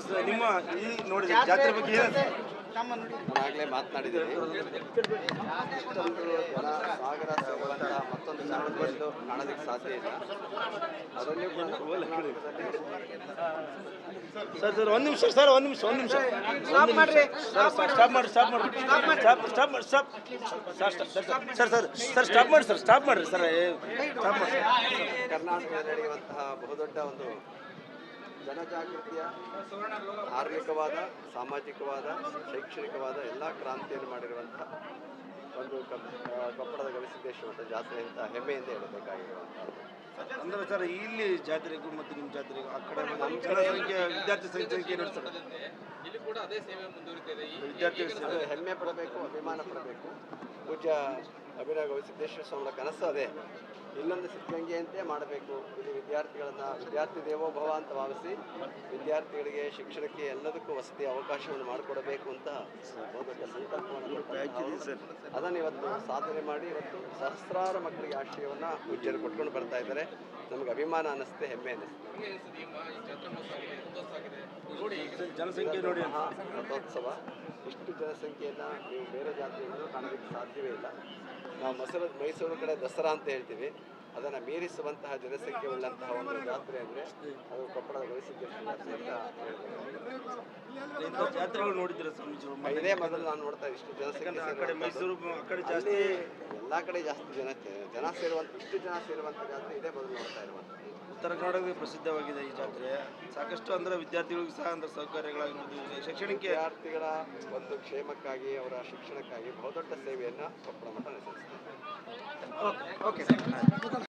ಸ- ನಿಮ್ಮ ಈ ನೋಡಿ ಜಾತ್ರೆ ಬಗ್ಗೆ ಏನು ಇಷ್ಟೊಂದು ಜನ ಸಾಗರ ಸೇರುವಂಥ ಮತ್ತೊಂದು ಕಾಣೋದಕ್ಕೆ ಸಾಧ್ಯ ಇಲ್ಲ. ಕೂಡ ಸರ್ ಸರ್ ಒಂದು ನಿಮಿಷ ಸರ್ ಒಂದು ನಿಮಿಷ ಒಂದು ನಿಮಿಷ. ಸ್ಟಾಪ್ ಮಾಡ್ರಿ. ಸ್ಟಾಪ್ ಮಾಡಿ ಸ್ಟಾಪ್ ಮಾಡಿ. ಸ್ಟಾಪ್ ಸ್ಟಾಪ್ ಮಾಡಿ stop sir sir sir stop ಮಾಡಿ ಸರ್ ಸ್ಟಾಪ್ ಮಾಡಿರಿ ಸರ್ ಸ್ಟಾಪ್ ಮಾಡಿ ಕರ್ನಾಟಕದಲ್ಲಿ ನಡೆಯುವಂತಹ ಬಹುದೊಡ್ಡ ಒಂದು ಜನಜಾಗೃತಿಯ ಧಾರ್ಮಿಕವಾದ ಸಾಮಾಜಿಕವಾದ ಶೈಕ್ಷಣಿಕವಾದ ಎಲ್ಲ ಕ್ರಾಂತಿಯನ್ನು ಮಾಡಿರುವಂಥ ಒಂದು ಕೊಪ್ಪಳದ ಗವಿಸಿದ್ದೇಶ್ವರ ಜಾತ್ರೆ ಅಂತ ಹೆಮ್ಮೆಯಿಂದ ಹೇಳಬೇಕಾಗಿರುವಂಥದ್ದು. ಅಂದ್ರೆ ಸರ್ ಇಲ್ಲಿ ಜಾತ್ರೆಗೂ ಮತ್ತು ನಿಮ್ಮ ಜಾತ್ರೆಗೂ ಆ ಕಡೆ ನಮ್ಮ ಜನಸಂಖ್ಯೆ ವಿದ್ಯಾರ್ಥಿ ಸಂಖ್ಯೆ ನೋಡಿ ಸರ್ ಇಲ್ಲಿ ಕೂಡ ಅದೇ ಸೇವೆ ಮುಂದುವರಿತಿದೆ. ಈ ವಿದ್ಯಾರ್ಥಿ ಹೆಮ್ಮೆ ಪಡಬೇಕು ಅಭಿಮಾನ ಪಡಬೇಕು. ಪೂಜಾ ಅಭಿನಯ ಗವಿಸಿದ್ದೇಶ್ವರ ಸ್ವಾಮಿಗಳ ಕನಸು ಅದೇ. ಇಲ್ಲೊಂದು ಸಿದ್ಧಗಂಗೆಯಂತೆ ಮಾಡಬೇಕು. ಇಲ್ಲಿ ವಿದ್ಯಾರ್ಥಿಗಳನ್ನ ವಿದ್ಯಾರ್ಥಿ ದೇವೋಭವ ಅಂತ ಭಾವಿಸಿ ವಿದ್ಯಾರ್ಥಿಗಳಿಗೆ ಶಿಕ್ಷಣಕ್ಕೆ ಎಲ್ಲದಕ್ಕೂ ವಸತಿ ಅವಕಾಶವನ್ನು ಮಾಡಿಕೊಡಬೇಕು ಅಂತ ಸಂಕಲ್ಪವನ್ನು ಅದನ್ನು ಇವತ್ತು ಸಾಧನೆ ಮಾಡಿ ಇವತ್ತು ಸಹಸ್ರಾರು ಮಕ್ಕಳಿಗೆ ಆಶ್ರಯವನ್ನು ಉಜ್ಜಲು ಕೊಟ್ಕೊಂಡು ಬರ್ತಾ ಇದ್ದಾರೆ. ನಮಗೆ ಅಭಿಮಾನ ಅನ್ನಿಸುತ್ತೆ ಹೆಮ್ಮೆ ಅನ್ನಿಸುತ್ತೆ. ಜನಸಂಖ್ಯೆ ನೋಡಿ ರಥೋತ್ಸವ. ಇಷ್ಟು ಜನಸಂಖ್ಯೆಯನ್ನು ನೀವು ಬೇರೆ ಜಾತಿಯಲ್ಲೂ ಕಾಣಲಿಕ್ಕೆ ಸಾಧ್ಯವೇ ಇಲ್ಲ. ನಾವು ಮಸರ ಮೈಸೂರು ಕಡೆ ದಸರಾ ಅಂತ ಹೇಳ್ತೀವಿ. ಅದನ್ನು ಮೀರಿಸುವಂತಹ ಜನಸಂಖ್ಯೆ ಉಳ್ಳಂತಹ ಒಂದು ಜಾತ್ರೆ ಅಂದರೆ ಅದು ಕೊಪ್ಪಳದ ಗವಿಸಿದ್ದೇಶ್ವರ ಇದೇ ಮೊದಲು ನಾನು ನೋಡ್ತಾ ಇಷ್ಟು ಜನಸಂಖ್ಯೆ ಮೈಸೂರು ಜಾಸ್ತಿ ಜಾಸ್ತಿ ಎಲ್ಲ ಕಡೆ ಜಾಸ್ತಿ ಜನ ಜನ ಸೇರುವಂಥ ಇಷ್ಟು ಜನ ಸೇರುವಂಥ ಜಾತ್ರೆ ಇದೇ ಮೊದಲು ನೋಡ್ತಾ ಇರುವಂಥದ್ದು. ಉತ್ತರ ಕನ್ನಡವೇ ಪ್ರಸಿದ್ಧವಾಗಿದೆ ಈ ಜಾತ್ರೆ. ಸಾಕಷ್ಟು ಅಂದ್ರೆ ವಿದ್ಯಾರ್ಥಿಗಳಿಗೂ ಸಹ ಅಂದ್ರೆ ಸೌಕರ್ಯಗಳಾಗಿರ್ಬೋದು ಶೈಕ್ಷಣಿಕ ವಿದ್ಯಾರ್ಥಿಗಳ ಒಂದು ಕ್ಷೇಮಕ್ಕಾಗಿ ಅವರ ಶಿಕ್ಷಣಕ್ಕಾಗಿ ಬಹುದೊಡ್ಡ ಸೇವೆಯನ್ನು ಕೊಪ್ಪಳ ಮಠ ನಡೆಸುತ್ತೆ ಓಕೆ.